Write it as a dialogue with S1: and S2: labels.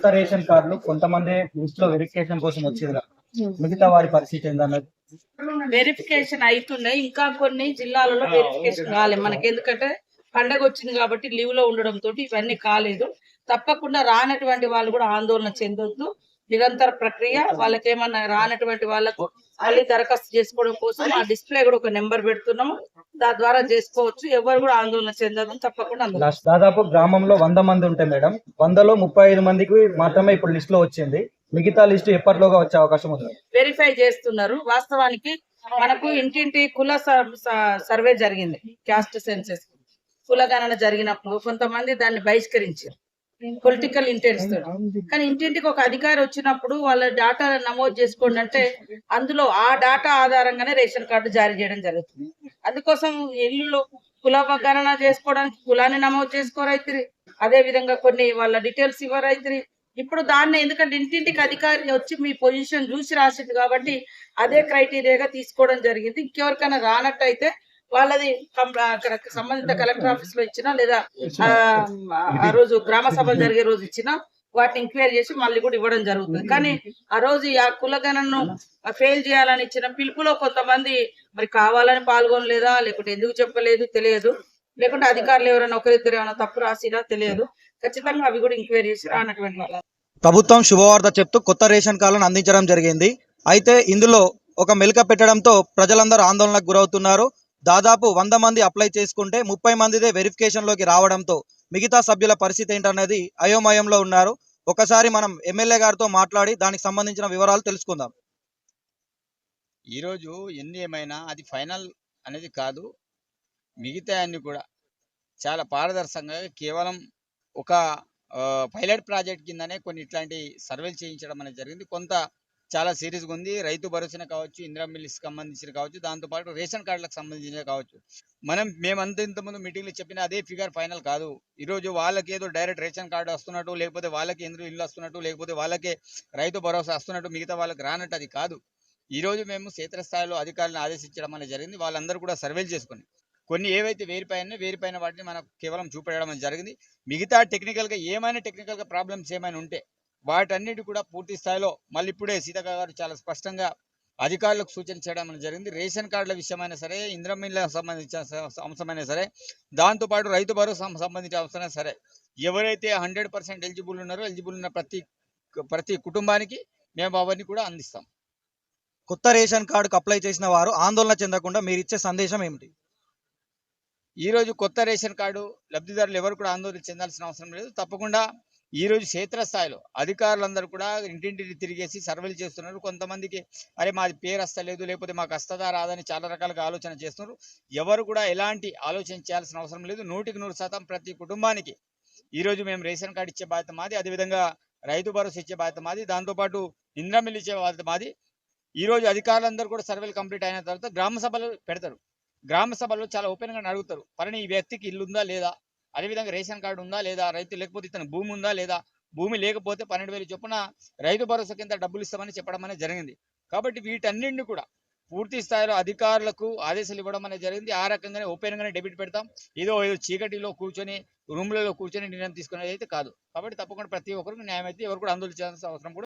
S1: కొత్త రేషన్ కార్డులు కొంతమంది లిస్ట్లో వెరిఫికేషన్ కోసం వచ్చింది మిగతా వారి పరిస్థితి ఏందన్నది?
S2: వెరిఫికేషన్ అవుతున్నాయి ఇంకా కొన్ని జిల్లాలలో వెరిఫికేషన్ కాలేదు మనకి ఎందుకంటే పండగ వచ్చింది కాబట్టి లీవ్లో ఉండడం తోటి ఇవన్నీ కాలేదు. తప్పకుండా రానటువంటి వాళ్ళు కూడా ఆందోళన చెందొద్దు. నిరంతర ప్రక్రియ వాళ్ళకి ఏమన్నా రానటువంటి వాళ్ళకు మళ్ళీ దరఖాస్తు చేసుకోవడం కోసం ఆ డిస్ప్లే కూడా ఒక నెంబర్ పెడుతున్నాము. దాని ద్వారా చేసుకోవచ్చు. ఎవరు కూడా ఆందోళన చెందదు తప్పకుండా
S1: దాదాపు గ్రామంలో వంద మంది ఉంటాయి మేడం వందలో ముప్పై ఐదు మందికి మాత్రమే ఇప్పుడు లిస్ట్లో వచ్చింది. మిగతా లిస్ట్ ఎప్పటిలోగా వచ్చే అవకాశం ఉంది?
S2: వెరిఫై చేస్తున్నారు. వాస్తవానికి మనకు ఇంటింటి కుల సర్వే జరిగింది. Caste census. కుల గణన జరిగినప్పుడు కొంతమంది దాన్ని బహిష్కరించారు. పొలిటికల్ ఇంటెన్స్ కానీ ఇంటింటికి ఒక అధికారి వచ్చినప్పుడు వాళ్ళ డాటా నమోదు చేసుకోండి అంటే అందులో ఆ డాటా ఆధారంగానే రేషన్ కార్డు జారీ చేయడం జరుగుతుంది. అందుకోసం ఇల్లు కుల గణన చేసుకోవడానికి కులాన్ని నమోదు చేసుకోరైతురి అదే విధంగా కొన్ని వాళ్ళ డీటెయిల్స్ ఇవ్వరైతురి ఇప్పుడు దాన్ని ఎందుకంటే ఇంటింటికి అధికారి వచ్చి మీ పొజిషన్ చూసి రాసింది కాబట్టి అదే క్రైటీరియాగా తీసుకోవడం జరిగింది. ఇంకెవరికైనా రానట్టయితే వాళ్ళది అక్కడ సంబంధిత కలెక్టర్ ఆఫీస్లో ఇచ్చినా లేదా ఆ, ఆ రోజు గ్రామ సభలు జరిగే రోజు ఇచ్చినా వాటిని ఎంక్వైరీ చేసి మళ్ళీ కూడా ఇవ్వడం జరుగుతుంది. కానీ ఆ రోజు ఆ కులగణను ఫెయిల్ చేయాలని ఇచ్చిన పిలుపులో కొంతమంది మరి కావాలని పాల్గొనలేదా లేకుంటే ఎందుకు చెప్పలేదు తెలియదు. లేకుంటే అధికారులు ఎవరైనా ఒకరిద్దరు ఏమైనా తప్పు రాసినా తెలియదు. ఖచ్చితంగా అవి కూడా ఎంక్వైరీ చేసి రానటువంటి వాళ్ళ
S3: ప్రభుత్వం శుభవార్త చెప్తూ కొత్త రేషన్ కార్డులను అందించడం జరిగింది. అయితే ఇందులో ఒక మెలిక పెట్టడంతో ప్రజలందరూ ఆందోళనకు గురవుతున్నారు. దాదాపు వంద మంది అప్లై చేసుకుంటే ముప్పై మందిదే వెరిఫికేషన్లోకి రావడంతో మిగతా సభ్యుల పరిస్థితి ఏంటనేది అయోమయంలో ఉన్నారు. ఒకసారి మనం ఎమ్మెల్యే గారితో మాట్లాడి దానికి సంబంధించిన వివరాలు తెలుసుకుందాం.
S4: ఈరోజు ఎన్ని ఏమైనా అది ఫైనల్ అనేది కాదు. మిగతా అన్ని కూడా చాలా పారదర్శకంగా కేవలం ఒక పైలట్ ప్రాజెక్ట్ కిందనే కొన్ని ఇట్లాంటి సర్వేలు చేయించడం అనేది జరిగింది. కొంత చాలా సీరియస్గా ఉంది. రైతు భరోసా కావచ్చు ఇందిరా మిల్స్ సంబంధించిన కావచ్చు దాంతోపాటు రేషన్ కార్డులకు సంబంధించిన కావచ్చు. మనం మేమంతా ఇంతకుముందు మీటింగ్లో చెప్పిన అదే ఫిగర్ ఫైనల్ కాదు. ఈరోజు వాళ్ళకి ఏదో డైరెక్ట్ రేషన్ కార్డు వస్తున్నట్టు లేకపోతే వాళ్ళకి ఎందుకు ఇల్లు వస్తున్నట్టు లేకపోతే వాళ్ళకే రైతు భరోసా వస్తున్నట్టు మిగతా వాళ్ళకి రానట్టు అది కాదు. ఈరోజు మేము క్షేత్రస్థాయిలో అధికారులను ఆదేశించడం అనేది జరిగింది. వాళ్ళందరూ కూడా సర్వేలు చేసుకుని కొన్ని ఏవైతే వేరిపోయినా వేరిపోయిన వాటిని మనం కేవలం చూపెట్టడం జరిగింది. మిగతా టెక్నికల్గా ఏమైనా టెక్నికల్గా ప్రాబ్లమ్స్ ఏమైనా ఉంటే వాటన్నిటి కూడా పూర్తి స్థాయిలో మళ్ళీ ఇప్పుడే సీతక్క గారు చాలా స్పష్టంగా అధికారులకు సూచన చేయడం అనేది జరిగింది. రేషన్ కార్డుల విషయమైనా సరే ఇంద్రమిల్ల సంబంధించిన అంశమైనా సరే దాంతోపాటు రైతు భరోసా సంబంధించిన అంశమైనా సరే ఎవరైతే హండ్రెడ్ పర్సెంట్ ఎలిజిబుల్ ఉన్నారో ఎలిజిబుల్ ఉన్న ప్రతి ప్రతి కుటుంబానికి మేము అవన్నీ కూడా అందిస్తాం.
S3: కొత్త రేషన్ కార్డుకు అప్లై చేసిన వారు ఆందోళన చెందకుండా మీరు ఇచ్చే సందేశం ఏమిటి?
S4: ఈ రోజు కొత్త రేషన్ కార్డు లబ్ధిదారులు ఎవరు కూడా ఆందోళన చెందాల్సిన అవసరం లేదు. తప్పకుండా ఈ రోజు క్షేత్రస్థాయిలో అధికారులందరూ కూడా ఇంటింటిని తిరిగేసి సర్వేలు చేస్తున్నారు. కొంతమందికి అరే మాది పేరు వస్తలేదు లేకపోతే మాకు వస్తుందా రాదని చాలా రకాలుగా ఆలోచన చేస్తున్నారు. ఎవరు కూడా ఎలాంటి ఆలోచన చేయాల్సిన అవసరం లేదు. నూటికి నూరు శాతం ప్రతి కుటుంబానికి ఈ రోజు మేము రేషన్ కార్డు ఇచ్చే బాధ్యత మాది అదేవిధంగా రైతు భరోసా ఇచ్చే బాధ్యత మాది దాంతోపాటు ఇందిరా ఇచ్చే బాధ్యత మాది. ఈ రోజు అధికారులందరూ కూడా సర్వేలు కంప్లీట్ అయిన తర్వాత గ్రామ సభలు పెడతారు. గ్రామ సభలో చాలా ఓపెన్గా అడుగుతారు పని ఈ వ్యక్తికి ఇల్లుందా లేదా? అదేవిధంగా రేషన్ కార్డు ఉందా లేదా రైతు లేకపోతే ఇతను భూమి ఉందా లేదా భూమి లేకపోతే పన్నెండు వేలు చొప్పున రైతు భరోసా కింద డబ్బులు ఇస్తామని చెప్పడం అనేది జరిగింది. కాబట్టి వీటన్నింటిని కూడా పూర్తి స్థాయిలో అధికారులకు ఆదేశాలు ఇవ్వడం అనేది జరిగింది. ఆ రకంగానే ఓపెన్ గానే డెబిట్ పెడతాం. ఏదో ఏదో చీకటిలో కూర్చొని రూమ్లలో కూర్చొని నిర్ణయం తీసుకునేది అయితే కాదు. కాబట్టి తప్పకుండా ప్రతి ఒక్కరికి న్యాయం అయితే ఎవరు కూడా ఆందోళన చేయాల్సిన అవసరం కూడా